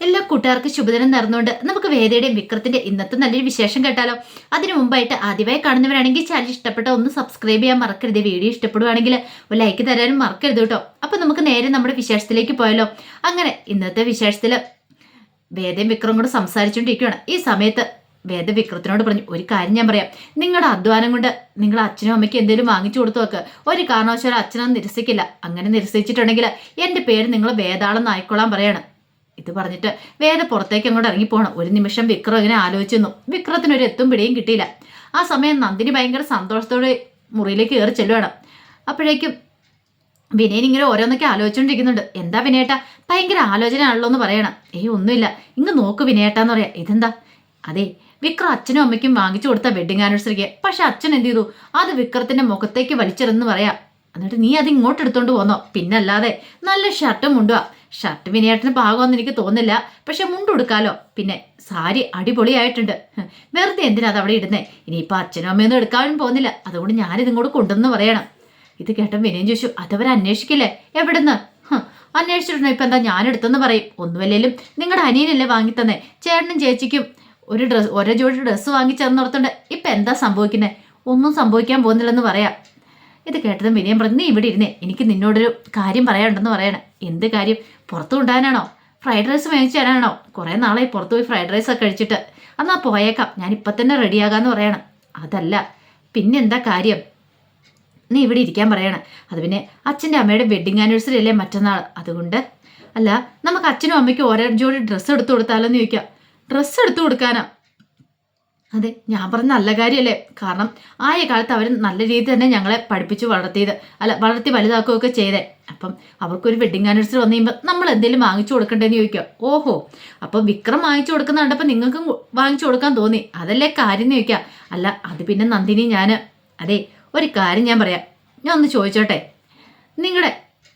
എല്ലാ കൂട്ടുകാർക്കും ശുഭദിനം നേർന്നുകൊണ്ട് നമുക്ക് വേദയുടെയും വിക്രത്തിന്റെ ഇന്നത്തെ നല്ലൊരു വിശേഷം കേട്ടാലോ. അതിനു മുമ്പായിട്ട് ആദ്യമായി കാണുന്നവരാണെങ്കിൽ ചാനൽ ഇഷ്ടപ്പെട്ട ഒന്ന് സബ്സ്ക്രൈബ് ചെയ്യാൻ മറക്കരുത്. വീഡിയോ ഇഷ്ടപ്പെടുവാണെങ്കിൽ ഒരു ലൈക്ക് തരാനും മറക്കരുത് കേട്ടോ. അപ്പൊ നമുക്ക് നേരെ നമ്മുടെ വിശേഷത്തിലേക്ക് പോയാലോ. അങ്ങനെ ഇന്നത്തെ വിശേഷത്തിൽ വേദയും വിക്രം കൂടെ സംസാരിച്ചുകൊണ്ടിരിക്കുകയാണ്. ഈ സമയത്ത് വേദ വിക്രത്തിനോട് പറഞ്ഞു ഒരു കാര്യം ഞാൻ പറയാം. നിങ്ങളുടെ അധ്വാനം കൊണ്ട് നിങ്ങളുടെ അച്ഛനും അമ്മയ്ക്ക് എന്തെങ്കിലും വാങ്ങിച്ചു കൊടുത്തു വെക്ക് ഒരു കാരണവശാലും അച്ഛനൊന്നും നിരസിക്കില്ല. അങ്ങനെ നിരസിച്ചിട്ടുണ്ടെങ്കിൽ എന്റെ പേര് നിങ്ങൾ വേദാളെന്ന് ആയിക്കൊള്ളാൻ പറയാണ്. ഇത് പറഞ്ഞിട്ട് വേദ പുറത്തേക്ക് അങ്ങോട്ട് ഇറങ്ങിപ്പോണം. ഒരു നിമിഷം വിക്രം ഇങ്ങനെ ആലോചിച്ചു നിന്നു. വിക്രത്തിന് ഒരു എത്തും പിടിയും കിട്ടിയില്ല. ആ സമയം നന്ദിനി ഭയങ്കര സന്തോഷത്തോടെ മുറിയിലേക്ക് കയറി ചെല്ലുവാണ്. അപ്പോഴേക്കും വിനയൻ ഇങ്ങനെ ഓരോന്നൊക്കെ ആലോചിച്ചുകൊണ്ടിരിക്കുന്നുണ്ട് എന്താ വിനയേട്ട? ഭയങ്കര ആലോചന ആണല്ലോ എന്ന് പറയണം. ഏയ് ഒന്നുമില്ല. ഇങ്ങ് നോക്ക് വിനയേട്ടാന്ന് പറയാം. ഇതെന്താ? അതെ വിക്രം അച്ഛനും അമ്മയ്ക്കും വാങ്ങിച്ചു കൊടുത്ത വെഡിങ് ആനിവേഴ്സറിക്ക്. പക്ഷെ അച്ഛൻ എന്ത് ചെയ്തു? അത് വിക്രത്തിന്റെ മുഖത്തേക്ക് വലിച്ചെറിന്ന് പറയാം. എന്നിട്ട് നീ അത് ഇങ്ങോട്ട് എടുത്തോണ്ട് പോന്നോ? പിന്നല്ലാതെ നല്ല ഷർട്ടും മുണ്ടുവാ ഷർട്ട് വിനയേട്ടന് പാകമെന്ന് എനിക്ക് തോന്നില്ല പക്ഷെ മുണ്ട് കൊടുക്കാലോ പിന്നെ സാരി അടിപൊളിയായിട്ടുണ്ട്. വെറുതെ എന്തിനാ അത് അവിടെ ഇടുന്നേ? ഇനിയിപ്പോൾ അച്ഛനും അമ്മയൊന്നും എടുക്കാനും പോകുന്നില്ല. അതുകൊണ്ട് ഞാനിതും കൂടെ കൊണ്ടുവന്ന് പറയണം. ഇത് കേട്ട വിനയം ചോദിച്ചു അതവർ അന്വേഷിക്കില്ലേ? എവിടുന്ന്? അന്വേഷിച്ചിട്ടുണ്ടോ? ഇപ്പം എന്താ ഞാൻ എടുത്തെന്ന് പറയും. ഒന്നുമല്ലേലും നിങ്ങളുടെ അനിയനല്ലേ വാങ്ങിത്തന്നേ? ചേട്ടനും ചേച്ചിക്കും ഒരു ഡ്രസ് ഒരേ ജോഡി ഡ്രസ്സ് വാങ്ങിച്ചതെന്ന് ഓർത്തുണ്ട് ഇപ്പം എന്താ സംഭവിക്കുന്നത് ഒന്നും സംഭവിക്കാൻ പോകുന്നില്ലെന്ന് പറയാം. ഇത് കേട്ടതും വിനയം പറഞ്ഞു നീ ഇവിടെ ഇരുന്നേ എനിക്ക് നിന്നോടൊരു കാര്യം പറയാനുണ്ടെന്ന് പറയണേ. എന്ത് കാര്യം? പുറത്തു കൊണ്ടുപോകാനാണോ ഫ്രൈഡ് റൈസ് മേടിച്ചു തരാനാണോ? കുറേ നാളായി പുറത്തു പോയി ഫ്രൈഡ് റൈസ് ഒക്കെ കഴിച്ചിട്ട്. എന്നാൽ പോയേക്കാം ഞാൻ ഇപ്പം തന്നെ റെഡിയാകാന്ന് പറയണം. അതല്ല പിന്നെന്താ കാര്യം? നീ ഇവിടെ ഇരിക്കാൻ പറയണം. അത് പിന്നെ അച്ഛന്റെ അമ്മയുടെ വെഡിങ് ആനിവേഴ്സറി അല്ലേ മറ്റന്നാൾ? അതുകൊണ്ട്? അല്ല നമുക്ക് അച്ഛനും അമ്മയ്ക്കും ഓരോ ജോഡി ഡ്രസ്സ് എടുത്തു കൊടുത്താലോ എന്ന് ചോദിക്കാം. ഡ്രസ്സ് എടുത്തു കൊടുക്കാനാ? അതെ ഞാൻ പറഞ്ഞ നല്ല കാര്യമല്ലേ കാരണം ആയ കാലത്ത് അവർ നല്ല രീതിയിൽ തന്നെ ഞങ്ങളെ പഠിപ്പിച്ചു വളർത്തിയത്. അല്ല വളർത്തി വലുതാക്കുകയൊക്കെ ചെയ്തേ. അപ്പം അവർക്കൊരു വെഡിങ് ആനിവേഴ്സറി വന്നു കഴിയുമ്പോൾ നമ്മൾ എന്തെങ്കിലും വാങ്ങിച്ചു കൊടുക്കണ്ടേന്ന് ചോദിക്കുക ഓഹോ അപ്പം വിക്രം വാങ്ങിച്ചു കൊടുക്കുന്ന കണ്ടപ്പോൾ നിങ്ങൾക്കും വാങ്ങിച്ചു കൊടുക്കാൻ തോന്നി. അതല്ലേ കാര്യം എന്ന് ചോദിക്കുക അല്ല അത് പിന്നെ നന്ദിനി ഞാൻ അതെ ഒരു കാര്യം ഞാൻ പറയാം. ഞാൻ ഒന്ന് ചോദിച്ചോട്ടെ. നിങ്ങളുടെ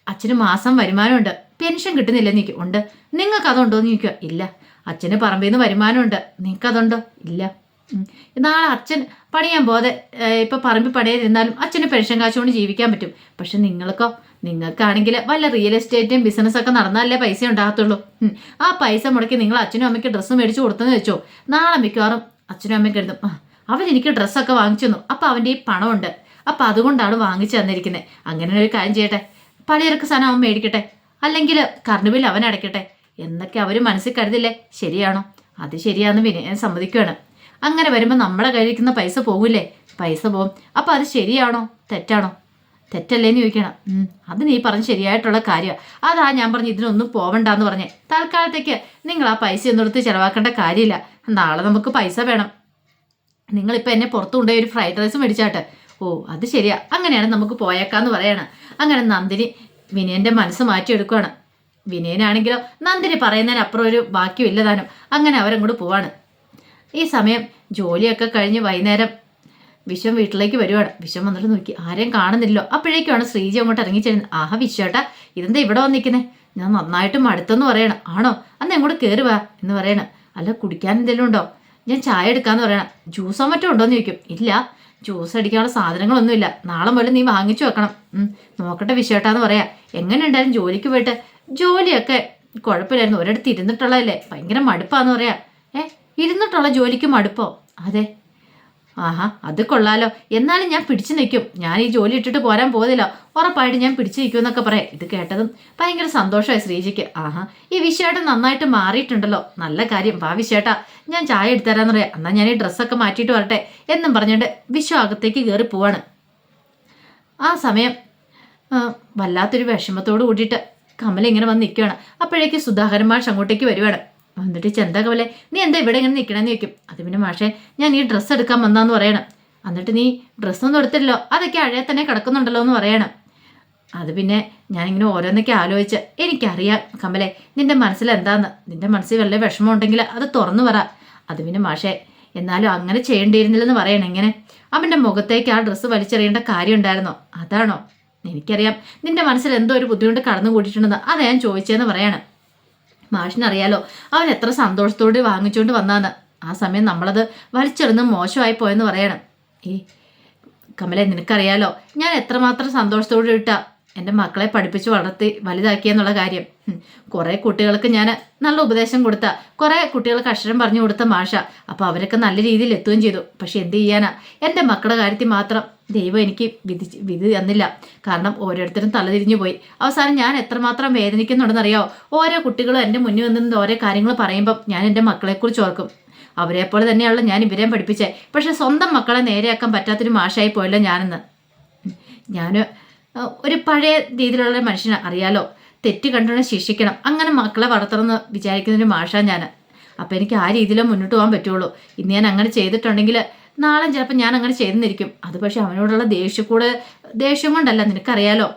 അച്ഛന് മാസം വരുമാനമുണ്ട്. പെൻഷൻ കിട്ടുന്നില്ലെന്ന് ചോദിക്കും. ഉണ്ട്. നിങ്ങൾക്ക് അതുണ്ടോ എന്ന് ചോദിക്കുക ഇല്ല. അച്ഛന് പറമ്പിൽ നിന്ന് വരുമാനമുണ്ട്. നിങ്ങൾക്കതുണ്ടോ? ഇല്ല. നാളെ അച്ഛൻ പണിയാൻ പോതെ ഇപ്പം പറമ്പിൽ പണിയാതിരുന്നാലും അച്ഛന് പെൻഷൻ കാശ് കൊണ്ട് ജീവിക്കാൻ പറ്റും. പക്ഷെ നിങ്ങൾക്കോ നിങ്ങൾക്കാണെങ്കിൽ വല്ല റിയൽ എസ്റ്റേറ്റും ബിസിനസ്സൊക്കെ നടന്നാലേ പൈസ ഉണ്ടാകത്തുള്ളൂ. ആ പൈസ മുടക്കി നിങ്ങൾ അച്ഛനും അമ്മയ്ക്ക് ഡ്രസ്സ് മേടിച്ച് കൊടുത്തെന്ന് വെച്ചോ. നാളെ മിക്കവാറും അച്ഛനും അമ്മയ്ക്ക് എഴുതും അവരെനിക്ക് ഡ്രസ്സൊക്കെ വാങ്ങിച്ചു തന്നു. അപ്പം അവന്റെ ഈ പണമുണ്ട്. അപ്പം അതുകൊണ്ടാണ് വാങ്ങിച്ചു തന്നിരിക്കുന്നത് അങ്ങനെ ഒരു കാര്യം ചെയ്യട്ടെ. പലചരക്ക് സാധനം അവൻ മേടിക്കട്ടെ. അല്ലെങ്കിൽ കറണ്ട് ബിൽ അവൻ അടയ്ക്കട്ടെ. എന്നൊക്കെ അവർ മനസ്സിൽ കരുതില്ലേ? ശരിയാണോ? അത് ശരിയാണെന്ന് വിനയൻ സമ്മതിക്കുകയാണ് അങ്ങനെ വരുമ്പോൾ നമ്മളെ കഴിക്കുന്ന പൈസ പോകില്ലേ? പൈസ പോകും അപ്പം അത് ശരിയാണോ? തെറ്റാണോ? തെറ്റല്ലേന്ന് ചോദിക്കണം. അത് നീ പറഞ്ഞ ശരിയായിട്ടുള്ള കാര്യമാണ് അതാ ഞാൻ പറഞ്ഞു ഇതിനൊന്നും പോവണ്ടെന്ന് പറഞ്ഞേ. തൽക്കാലത്തേക്ക് നിങ്ങൾ ആ പൈസ ഒന്നും എടുത്ത് ചിലവാക്കേണ്ട കാര്യമില്ല. നാളെ നമുക്ക് പൈസ വേണം. നിങ്ങളിപ്പോൾ എന്നെ പുറത്തു കൊണ്ടുപോയി ഒരു ഫ്രൈഡ് റൈസ് മേടിച്ചാട്ടെ. ഓ അത് ശരിയാ. അങ്ങനെയാണ് നമുക്ക് പോയേക്കാന്ന് പറയണം. അങ്ങനെ നന്ദിനി വിനയന്റെ മനസ്സ് മാറ്റിയെടുക്കുകയാണ് വിനയനാണെങ്കിലോ നന്ദിനി പറയുന്നതിനപ്പുറം ഒരു ബാക്കിയും ഇല്ലതാനും അങ്ങനെ അവരങ്ങോട്ട് പോവാണ്. ഈ സമയം ജോലിയൊക്കെ കഴിഞ്ഞ് വൈകുന്നേരം വിശ്വം വീട്ടിലേക്ക് വരുവാണ്. വിശ്വം വന്നിട്ട് നോക്കി. ആരെയും കാണുന്നില്ലോ അപ്പോഴേക്കുമാണ് ശ്രീജി അങ്ങോട്ട് ഇറങ്ങി ചെല്ലുന്നത്. ആഹാ വിശ്വേട്ടാ ഇതെന്താ ഇവിടെ വന്നിരിക്കുന്നേ? ഞാൻ നന്നായിട്ട് മടുത്തെന്ന് പറയണം. ആണോ? അന്ന് എങ്ങോട്ട് കയറി വാ എന്ന് പറയണം. അല്ല കുടിക്കാൻ എന്തെങ്കിലും ഉണ്ടോ? ഞാൻ ചായ എടുക്കാന്ന് പറയണം. ജ്യൂസോ മറ്റോ ഉണ്ടോന്ന് ചോദിക്കും. ഇല്ല ജ്യൂസ് അടിക്കാനുള്ള സാധനങ്ങളൊന്നുമില്ല. നാളെ മുതൽ നീ വാങ്ങിച്ചു വെക്കണം. നോക്കട്ടെ വിശ്വേട്ടാന്ന് പറയാ. എങ്ങനെ ഉണ്ടായാലും ജോലിക്ക് പോയിട്ട് ജോലിയൊക്കെ കുഴപ്പമില്ലായിരുന്നു. ഒരിടത്ത് ഇരുന്നിട്ടുള്ളതല്ലേ? ഭയങ്കര മടുപ്പാന്ന് പറയാ. ഇരുന്നിട്ടുള്ള ജോലിക്ക് മടുപ്പോ? അതെ. ആഹാ അത് കൊള്ളാലോ. എന്നാലും ഞാൻ പിടിച്ചു നിൽക്കും. ഞാൻ ഈ ജോലി ഇട്ടിട്ട് പോരാൻ പോകുന്നില്ല. ഉറപ്പായിട്ട് ഞാൻ പിടിച്ചു നിൽക്കും എന്നൊക്കെ പറയാം. ഇത് കേട്ടതും ഭയങ്കര സന്തോഷമായി ശ്രീജിക്ക്. ആഹാ ഈ വിശേട്ടൻ നന്നായിട്ട് മാറിയിട്ടുണ്ടല്ലോ. നല്ല കാര്യം. വാ വിശേട്ടാ ഞാൻ ചായ എടുത്തരാന്ന് പറയാം. എന്നാൽ ഞാൻ ഈ ഡ്രസ്സൊക്കെ മാറ്റിയിട്ട് വരട്ടെ എന്നും പറഞ്ഞിട്ട് വിശ്വ അകത്തേക്ക് കയറി പോവാണ്. ആ സമയം വല്ലാത്തൊരു വിഷമത്തോട് കൂടിയിട്ട് കമല ഇങ്ങനെ വന്ന് നിൽക്കുകയാണ്. അപ്പോഴേക്ക് സുധാകരൻ മാഷ് അങ്ങോട്ടേക്ക് വരുവാണ്. എന്നിട്ട് ചെന്താ പോലെ നീ എന്താ ഇവിടെ ഇങ്ങനെ നിൽക്കണമെന്ന് ചോദിക്കും. അത് പിന്നെ മാഷേ ഞാൻ ഈ ഡ്രസ്സ് എടുക്കാൻ വന്നാന്ന് പറയണം. എന്നിട്ട് നീ ഡ്രസ്സൊന്നും എടുത്തില്ലല്ലോ. അതൊക്കെ അഴയെ തന്നെ കിടക്കുന്നുണ്ടല്ലോ എന്ന് പറയണം. അത് പിന്നെ ഞാനിങ്ങനെ ഓരോന്നൊക്കെ ആലോചിച്ച് എനിക്കറിയാം. കമലെ നിന്റെ മനസ്സിൽ എന്താന്ന്? നിന്റെ മനസ്സിൽ വല്ല വിഷമം ഉണ്ടെങ്കിൽ അത് തുറന്നു പറ. അത് പിന്നെ മാഷേ എന്നാലും അങ്ങനെ ചെയ്യേണ്ടിയിരുന്നില്ലെന്ന് പറയണം. എങ്ങനെ? അവന്റെ മുഖത്തേക്ക് ആ ഡ്രസ്സ് വലിച്ചെറിയേണ്ട കാര്യം ഉണ്ടായിരുന്നോ? അതാണോ? എനിക്കറിയാം. നിന്റെ മനസ്സിൽ എന്തോ ഒരു ബുദ്ധിമുട്ട് കടന്നു കൂട്ടിയിട്ടുണ്ടെന്ന് അതാ ഞാൻ ചോദിച്ചതെന്ന് പറയാണ്. മാഷിനറിയാലോ അവൻ എത്ര സന്തോഷത്തോടെ വാങ്ങിച്ചുകൊണ്ട് വന്നാന്ന്. ആ സമയം നമ്മളത് വലിച്ചെറിഞ്ഞ് മോശമായി പോയെന്ന് പറയണം. ഏ കമല നിനക്കറിയാലോ ഞാൻ എത്രമാത്രം സന്തോഷത്തോടെ ഇട്ട എന്റെ മക്കളെ പഠിപ്പിച്ച് വളർത്തി വലുതാക്കിയെന്നുള്ള കാര്യം. കുറേ കുട്ടികൾക്ക് ഞാൻ നല്ല ഉപദേശം കൊടുത്ത കുറേ കുട്ടികൾക്ക് അക്ഷരം പറഞ്ഞു കൊടുത്ത മാഷ. അപ്പോൾ അവരൊക്കെ നല്ല രീതിയിൽ എത്തുകയും ചെയ്തു. പക്ഷെ എന്ത് ചെയ്യാനാ? എന്റെ മക്കളുടെ കാര്യത്തിൽ മാത്രം ദൈവം എനിക്ക് വിധി വിധി തന്നില്ല. കാരണം ഓരോരുത്തരും തലതിരിഞ്ഞു പോയി. അവസാനം ഞാൻ എത്രമാത്രം വേദനിക്കുന്നുണ്ടെന്നറിയോ? ഓരോ കുട്ടികളും എന്റെ മുന്നിൽ നിന്ന് ഓരോ കാര്യങ്ങൾ പറയുമ്പം ഞാൻ എന്റെ മക്കളെക്കുറിച്ച് ഓർക്കും. അവരെപ്പോലെ തന്നെയാണല്ലോ ഞാൻ ഇവരെയും പഠിപ്പിച്ചേ. പക്ഷെ സ്വന്തം മക്കളെ നേരെയാക്കാൻ പറ്റാത്തൊരു മാഷായി പോയല്ലോ ഞാനെന്ന്. ഞാൻ ഒരു പഴയ രീതിയിലുള്ള മനുഷ്യനെ അറിയാലോ? തെറ്റ് കണ്ടുകൊണ്ട് ശിക്ഷിക്കണം. അങ്ങനെ മക്കളെ വളർത്തണമെന്ന് വിചാരിക്കുന്നൊരു മാഷാ ഞാൻ അപ്പോൾ എനിക്ക് ആ രീതിയിലേ മുന്നോട്ട് പോകാൻ പറ്റുള്ളൂ. ഇന്ന് ഞാൻ അങ്ങനെ ചെയ്തിട്ടുണ്ടെങ്കിൽ നാളെ ചിലപ്പോൾ ഞാൻ അങ്ങനെ ചെയ്തെന്നിരിക്കും. അത് പക്ഷേ അവനോടുള്ള ദേഷ്യക്കൂടെ ദേഷ്യം കൊണ്ടല്ല നിനക്കറിയാലോ?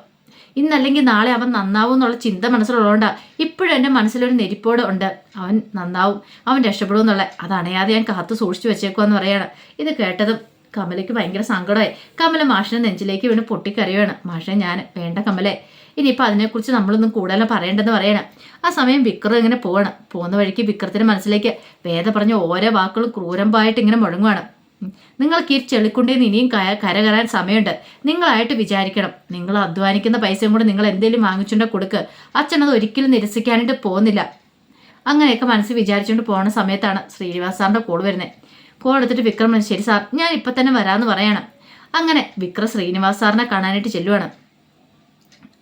ഇന്നല്ലെങ്കിൽ നാളെ അവൻ നന്നാവും എന്നുള്ള ചിന്ത മനസ്സിലുള്ളതുകൊണ്ടാണ് ഇപ്പോഴും എന്റെ മനസ്സിലൊരു നെരിപ്പോട് ഉണ്ട്. അവൻ നന്നാവും അവൻ രക്ഷപ്പെടും എന്നുള്ള. അത് അണയാതെ ഞാൻ കാത്തു സൂക്ഷിച്ചു വെച്ചേക്കുമെന്ന് പറയാണ്. ഇത് കേട്ടതും കമലയ്ക്ക് ഭയങ്കര സങ്കടമായി. കമല മാഷിനെ നെഞ്ചിലേക്ക് വീണ് പൊട്ടിക്കറിയാണ് മാഷെ ഞാൻ വേണ്ട കമലെ. ഇനിയിപ്പോൾ അതിനെക്കുറിച്ച് നമ്മളൊന്നും കൂടുതലും പറയേണ്ടെന്ന് പറയണം. ആ സമയം വിക്രം ഇങ്ങനെ പോവാണ്. പോകുന്ന വഴിക്ക് വിക്രത്തിന്റെ മനസ്സിലേക്ക് വേദ പറഞ്ഞ ഓരോ വാക്കുകളും ക്രൂരമ്പായിട്ട് ഇങ്ങനെ മുഴങ്ങുവാണ്. നിങ്ങൾക്ക് ഈ ചെളിക്കുണ്ടേന്ന് ഇനിയും കയ കര സമയമുണ്ട്. നിങ്ങളായിട്ട് വിചാരിക്കണം. നിങ്ങൾ അധ്വാനിക്കുന്ന പൈസയും കൂടെ നിങ്ങൾ എന്തെങ്കിലും വാങ്ങിച്ചുകൊണ്ട് കൊടുക്ക്. അച്ഛനത് ഒരിക്കലും നിരസിക്കാനായിട്ട് പോകുന്നില്ല. അങ്ങനെയൊക്കെ മനസ്സിൽ വിചാരിച്ചുകൊണ്ട് പോകുന്ന സമയത്താണ് ശ്രീനിവാസാറിന്റെ കോൾ വരുന്നത് കോൾ എടുത്തിട്ട് വിക്രമൻ ശരി സാർ ഞാൻ ഇപ്പം തന്നെ വരാമെന്ന് പറയണം. അങ്ങനെ വിക്രം ശ്രീനിവാസ് സാറിനെ കാണാനായിട്ട് ചെല്ലുവാണ്.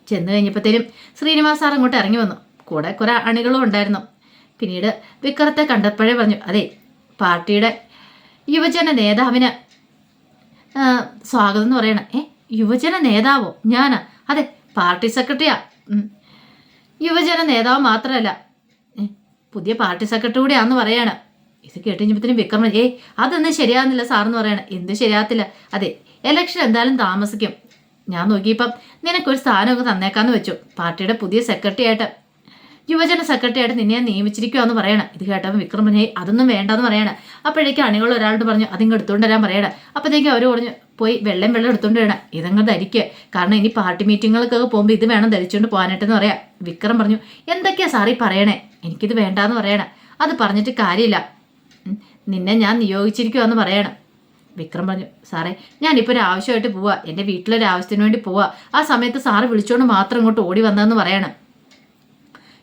ചെന്ന് കഴിഞ്ഞപ്പോഴത്തേനും ശ്രീനിവാസ് സാർ അങ്ങോട്ട് ഇറങ്ങി വന്നു. കൂടെ കുറെ അണികളും ഉണ്ടായിരുന്നു. പിന്നീട് വിക്രത്തെ കണ്ടപ്പോഴേ പറഞ്ഞു അതെ പാർട്ടിയുടെ യുവജന നേതാവിന് സ്വാഗതം എന്ന് പറയണം. ഏ യുവജന നേതാവോ? ഞാനാ? അതെ പാർട്ടി സെക്രട്ടറിയാ. യുവജന നേതാവ് മാത്രമല്ല. പുതിയ പാർട്ടി സെക്രട്ടറി കൂടിയാന്ന് പറയാണ്. ഇത് കേട്ട് കഴിഞ്ഞപ്പോഴത്തേനും വിക്രമൻ ഏയ് അതൊന്നും ശരിയാകുന്നില്ല സാറെന്ന് പറയണ. എന്ത് ശരിയാകത്തില്ല അതെ എലക്ഷൻ എന്തായാലും താമസിക്കും. ഞാൻ നോക്കിയപ്പം നിനക്കൊരു സ്ഥാനമൊക്കെ തന്നേക്കാന്ന് വെച്ചു. പാർട്ടിയുടെ പുതിയ സെക്രട്ടറി ആയിട്ട് യുവജന സെക്രട്ടറി ആയിട്ട് നിന്നെ നിയമിച്ചിരിക്കുവാന്ന് പറയണം. ഇത് കേട്ടപ്പോൾ വിക്രം പറഞ്ഞു "ഏയ് അതൊന്നും വേണ്ടെന്ന് പറയണം. അപ്പോഴേക്കും അണികൾ ഒരാളോട് പറഞ്ഞു അതിങ്ങ് എടുത്തുകൊണ്ട് വരാൻ പറയണം. അപ്പോഴത്തേക്കും അവർ പറഞ്ഞു പോയി വെള്ളം വെള്ളം എടുത്തുകൊണ്ട് വരണം. ഇതങ്ങ് ധരിക്കുക കാരണം ഇനി പാർട്ടി മീറ്റിങ്ങുകൾക്കൊക്കെ പോകുമ്പോൾ ഇത് വേണം ധരിച്ചുകൊണ്ട് പോകാനായിട്ടെന്ന് പറയാം. വിക്രം പറഞ്ഞു എന്തൊക്കെയാ സാറി പറയണേ? എനിക്കിത് വേണ്ടാന്ന് പറയണം. അത് പറഞ്ഞിട്ട് കാര്യമില്ല. നിന്നെ ഞാൻ നിയോഗിച്ചിരിക്കുവാന്ന് പറയണം. വിക്രം പറഞ്ഞു സാറേ ഞാനിപ്പോൾ ഒരു ആവശ്യമായിട്ട് പോവാ. എന്റെ വീട്ടിലൊരു ആവശ്യത്തിന് വേണ്ടി പോവാ. ആ സമയത്ത് സാറ് വിളിച്ചുകൊണ്ട് മാത്രം ഇങ്ങോട്ട് ഓടി വന്നതെന്ന് പറയണം.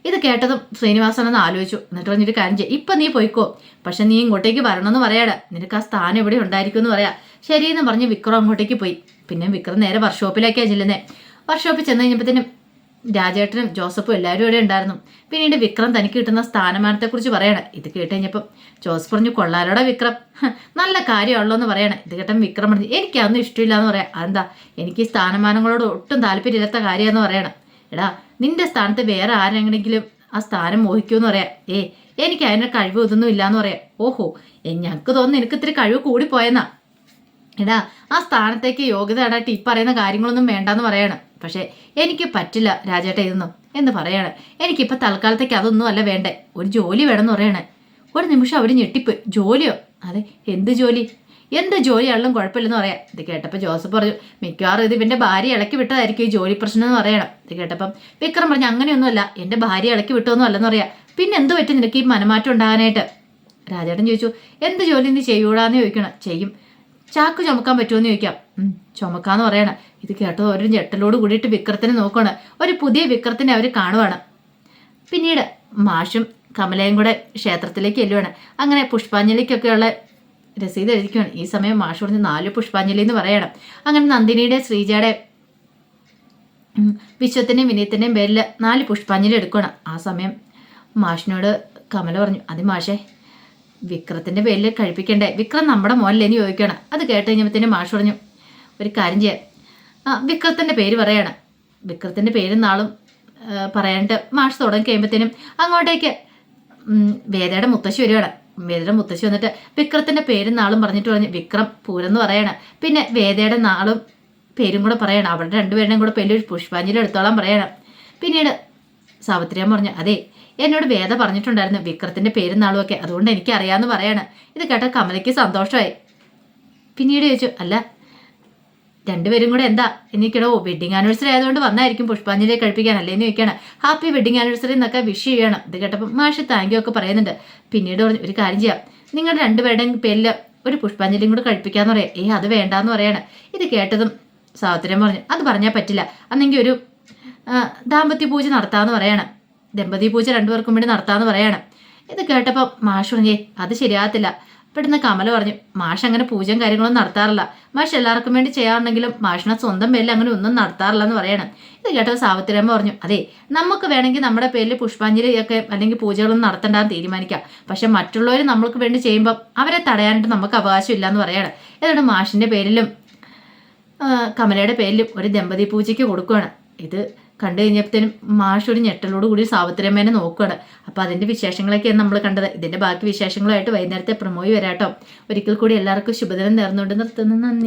ഇത് കേട്ടതും ശ്രീനിവാസൻ ഒന്ന് ആലോചിച്ചു. എന്നിട്ട് പറഞ്ഞൊരു കാര്യം ചെയ്യും. ഇപ്പം നീ പോയിക്കോ. പക്ഷെ നീ ഇങ്ങോട്ടേക്ക് വരണമെന്ന് പറയാടാ. നിനക്ക് ആ സ്ഥാനം എവിടെ ഉണ്ടായിരിക്കും എന്ന് പറയാം. ശരിയെന്ന് പറഞ്ഞ് വിക്രം അങ്ങോട്ടേക്ക് പോയി. പിന്നെ വിക്രം നേരെ വർക്ക്ഷോപ്പിലേക്കാണ് ചെല്ലുന്നത് വർക്ക്ഷോപ്പിൽ ചെന്ന് കഴിഞ്ഞപ്പോഴത്തേനും രാജേട്ടനും ജോസഫും എല്ലാവരും ഇവിടെ ഉണ്ടായിരുന്നു. പിന്നീട് വിക്രം തനിക്ക് കിട്ടുന്ന സ്ഥാനമാനത്തെക്കുറിച്ച് പറയണം. ഇത് കേട്ട് കഴിഞ്ഞപ്പം ജോസ് പറഞ്ഞു കൊള്ളാലോടെ വിക്രം. നല്ല കാര്യമുള്ളൂ എന്ന് പറയണം. ഇത് കേട്ടൻ വിക്രം പറഞ്ഞു എനിക്കതൊന്നും ഇഷ്ടമില്ല എന്ന് പറയാം. അതെന്താ? എനിക്ക് സ്ഥാനമാനങ്ങളോട് ഒട്ടും താല്പര്യമില്ലാത്ത കാര്യമെന്ന് പറയണം. എടാ നിന്റെ സ്ഥാനത്ത് വേറെ ആരെങ്കിലും ആ സ്ഥാനം മോഹിക്കുമെന്ന് പറയാം. ഏ എനിക്ക് അതിന് കഴിവ് ഇതൊന്നും ഇല്ലാന്ന് പറയാം. ഓഹോ ഞങ്ങൾക്ക് തോന്നുന്നു എനിക്ക് ഇത്തിരി കഴിവ് കൂടിപ്പോയെന്നാ. എടാ ആ സ്ഥാനത്തേക്ക് യോഗ്യത ഇടാട്ട് ഈ പറയുന്ന കാര്യങ്ങളൊന്നും വേണ്ടാന്ന് പറയാണ്. പക്ഷേ എനിക്ക് പറ്റില്ല രാജേട്ട ഇതൊന്നും എന്ന് പറയാണ്. എനിക്കിപ്പോൾ തൽക്കാലത്തേക്ക് അതൊന്നും അല്ല വേണ്ടേ. ഒരു ജോലി വേണമെന്ന് പറയണേ. ഒരു നിമിഷം അവർ ഞെട്ടിപ്പ് ജോലിയോ? അതെ എന്ത് ജോലി? എന്ത് ജോലിയാണെങ്കിലും കുഴപ്പമില്ലെന്ന് പറയാം. ഇത് കേട്ടപ്പോൾ ജോസഫ് പറഞ്ഞു മിക്കവാറും ഇത് ഇവന്റെ ഭാര്യ ഇളക്കി വിട്ടതായിരിക്കും ഈ ജോലി പ്രശ്നം എന്ന് പറയണം. ഇത് കേട്ടപ്പം വിക്രം പറഞ്ഞു അങ്ങനെയൊന്നുമല്ല. എന്റെ ഭാര്യ ഇളക്കി വിട്ടതൊന്നും അല്ലെന്ന് പറയാം. പിന്നെ എന്ത് പറ്റും നിനക്ക് ഈ മനമാറ്റം ഉണ്ടാകാനായിട്ട്? രാജേട്ടൻ ചോദിച്ചു എന്ത് ജോലി നീ ചെയ്യൂടാന്ന് ചോദിക്കണം. ചെയ്യും. ചാക്ക് ചുമക്കാൻ പറ്റുമെന്ന് ചോദിക്കാം. ചുമക്കാന്ന് പറയണം. ഇത് കേട്ടത് ഒരു ഞെട്ടലോട് കൂടിയിട്ട് വിക്രത്തിനെ നോക്കുകയാണ് ഒരു പുതിയ വിക്രത്തിനെ അവർ കാണുവാണ്. പിന്നീട് മാഷും കമലയും കൂടെ ക്ഷേത്രത്തിലേക്ക് എല്ലുവാണ് അങ്ങനെ പുഷ്പാഞ്ജലിക്കൊക്കെയുള്ള രസീത് എഴുതിക്കുകയാണ് ഈ സമയം മാഷ് പറഞ്ഞ് നാല് പുഷ്പാഞ്ജലി എന്ന് പറയണം. അങ്ങനെ നന്ദിനിയുടെ ശ്രീജയുടെ വിശ്വത്തിന്റെയും വിനയത്തിന്റെയും പേരിൽ നാല് പുഷ്പാഞ്ജലി എടുക്കണം ആ സമയം മാഷിനോട് കമല പറഞ്ഞു അത് മാഷേ വിക്രത്തിന്റെ പേരിൽ കഴിപ്പിക്കണ്ടേ? വിക്രം നമ്മുടെ മോനിലെ ഇനി ചോദിക്കണം അത് കേട്ട് കഴിഞ്ഞപ്പോഴത്തേനും മാഷ് പറഞ്ഞു ഒരു കാര്യം ചെയ്യാം. ആ വിക്രത്തിന്റെ പേര് പറയാണ്. വിക്രത്തിന്റെ പേര് നാളും പറയാനിട്ട് മാഷ് തുടങ്ങി കഴിയുമ്പോഴത്തേനും അങ്ങോട്ടേക്ക് വേദയുടെ മുത്തശ്ശി വരികയാണ്. വേദയുടെ മുത്തശ്ശി വന്നിട്ട് വിക്രത്തിന്റെ പേരും നാളും പറഞ്ഞിട്ട് പറഞ്ഞു വിക്രം പൂരെന്ന് പറയാണ്. പിന്നെ വേദയുടെ നാളും പേരും കൂടെ പറയണം. അവരുടെ രണ്ടുപേരുടെയും കൂടെ പേരിൽ പുഷ്പാഞ്ജലി എടുത്തോളാൻ പറയണം. പിന്നീട് സാവിത്രിയമ്മ പറഞ്ഞു അതെ എന്നോട് വേദ പറഞ്ഞിട്ടുണ്ടായിരുന്നു വിക്രത്തിന്റെ പേരും നാളുമൊക്കെ അതുകൊണ്ട് എനിക്ക് അറിയാമെന്ന് പറയാണ്. ഇത് കേട്ട കമലയ്ക്ക് സന്തോഷമായി. പിന്നീട് ചോദിച്ചു അല്ല രണ്ടുപേരും കൂടെ എന്താ? എനിക്കടോ വെഡിങ് ആനിവേഴ്സറി ആയതുകൊണ്ട് വന്നായിരിക്കും പുഷ്പാഞ്ജലി കഴിപ്പിക്കാൻ അല്ലേന്ന് ചോദിക്കണം ഹാപ്പി വെഡിങ് ആനിവേഴ്സറി എന്നൊക്കെ വിഷ് ചെയ്യണം ഇത് കേട്ടപ്പോൾ മാഷ് താങ്ക് യു ഒക്കെ പറയുന്നുണ്ട്. പിന്നീട് പറഞ്ഞു ഒരു കാര്യം ചെയ്യാം. നിങ്ങളുടെ രണ്ടുപേരുടെയും പേരിൽ ഒരു പുഷ്പാഞ്ജലിയും കൂടെ കഴിപ്പിക്കാന്ന് പറയാം. ഏ അത് വേണ്ടാന്ന് പറയാണ്. ഇത് കേട്ടതും സാവിത്രിയം പറഞ്ഞു അത് പറഞ്ഞാൽ പറ്റില്ല. അന്നെങ്കിൽ ഒരു ദാമ്പത്യ പൂജ നടത്താമെന്ന് പറയാണ്. ദമ്പതി പൂജ രണ്ടുപേർക്കും വേണ്ടി നടത്താമെന്ന് പറയാണ്. ഇത് കേട്ടപ്പോൾ മാഷ് പറഞ്ഞേ അത് ശരിയാകത്തില്ല. പെട്ടെന്ന് കമല പറഞ്ഞു മാഷ് അങ്ങനെ പൂജയും കാര്യങ്ങളൊന്നും നടത്താറില്ല. മാഷ് എല്ലാവർക്കും വേണ്ടി ചെയ്യാറുണ്ടെങ്കിലും മാഷിനെ സ്വന്തം പേരിൽ അങ്ങനെ ഒന്നും നടത്താറില്ല എന്ന് പറയണം. ഇത് കേട്ടപ്പോൾ സാവിത്രിയമ്മ പറഞ്ഞു അതെ നമുക്ക് വേണമെങ്കിൽ നമ്മുടെ പേരിൽ പുഷ്പാഞ്ജലി ഒക്കെ അല്ലെങ്കിൽ പൂജകളൊന്നും നടത്തണ്ടെന്ന് തീരുമാനിക്കാം. പക്ഷെ മറ്റുള്ളവർ നമ്മൾക്ക് വേണ്ടി ചെയ്യുമ്പോൾ അവരെ തടയാനായിട്ട് നമുക്ക് അവകാശമില്ല എന്ന് പറയാണ്. എന്നിട്ട് മാഷിന്റെ പേരിലും കമലയുടെ പേരിലും ഒരു ദമ്പതി പൂജയ്ക്ക് കൊടുക്കുകയാണ്. ഇത് കണ്ടു കഴിഞ്ഞപ്പോഴത്തേനും മാഷ് ഒരു ഞെട്ടലോട് കൂടി സാവിത്രിയമ്മേനെ നോക്കുകയാണ് അപ്പോൾ അതിന്റെ വിശേഷങ്ങളൊക്കെയാണ് നമ്മൾ കണ്ടത്. ഇതിന്റെ ബാക്കി വിശേഷങ്ങളായിട്ട് വൈകുന്നേരത്തെ പ്രമോയി വരാട്ടോ. ഒരിക്കൽ കൂടി എല്ലാവർക്കും ശുഭദിനം നേർന്നുകൊണ്ട് നിർത്തുന്നു. നന്ദി.